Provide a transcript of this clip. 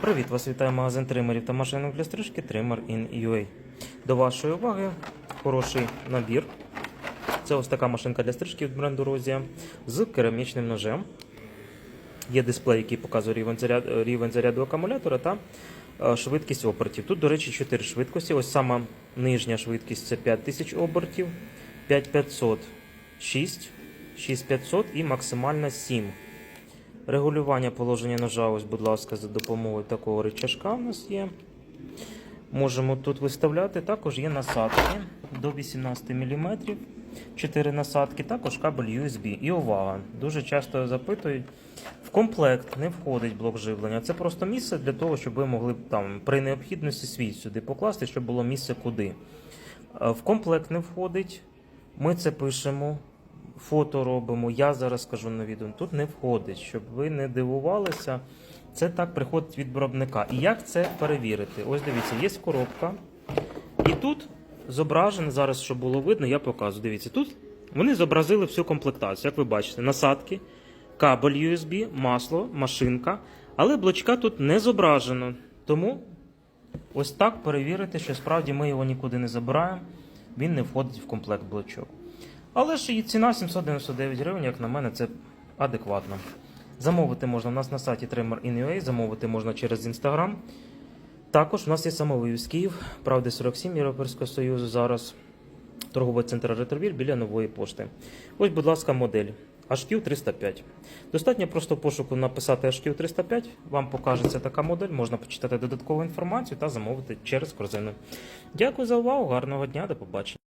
Привіт, вас вітає магазин тримерів та машинок для стрижки Trimmer in UA. До вашої уваги хороший набір. Це ось така машинка для стрижки від бренду Розія з керамічним ножем. Є дисплей, який показує рівень заряду, рівень заряду акумулятора та е, швидкість обертів. Тут, до речі, 4 швидкості. Ось сама нижня швидкість це 5000 обертів, 5500 6, 6500 і максимальна 7. Регулювання положення ножа, ось, будь ласка, за допомогою такого рычажка у нас є. Можемо тут виставляти. Також є насадки до 18 мм. 4 насадки, також кабель USB. І увага! Дуже часто запитують. В комплект не входить блок живлення. Це просто місце для того, щоб ви могли там при необхідності свій сюди покласти, щоб було місце куди. Е, В комплект не входить. Ми це пишемо, фото робимо. Я зараз скажу на відео. Тут не входить, щоб ви не дивувалися. Це так приходить від виробника. І як це перевірити? Ось дивіться, є коробка. І тут зображено, зараз, щоб було видно, я показую. Дивіться, тут вони зобразили всю комплектацію, як ви бачите, насадки, кабель USB, масло, машинка. Але блочка тут не зображено. Тому ось так перевірити, що справді ми його нікуди не забираємо, він не входить в комплект блочок. Але ж і ціна 799 гривень, як на мене, це адекватно. Замовити можна у нас на сайті Trimmer in.ua, замовити можна через Instagram. Також у нас є самовивіз Київ, правди 47 Європейського Союзу зараз. Торговий центр Ретровіль біля нової пошти. Ось, будь ласка, модель HQ 305. Достатньо просто в пошуку написати HQ 305, вам покажеться така модель, можна почитати додаткову інформацію та замовити через корзину. Дякую за увагу, гарного дня, до побачення.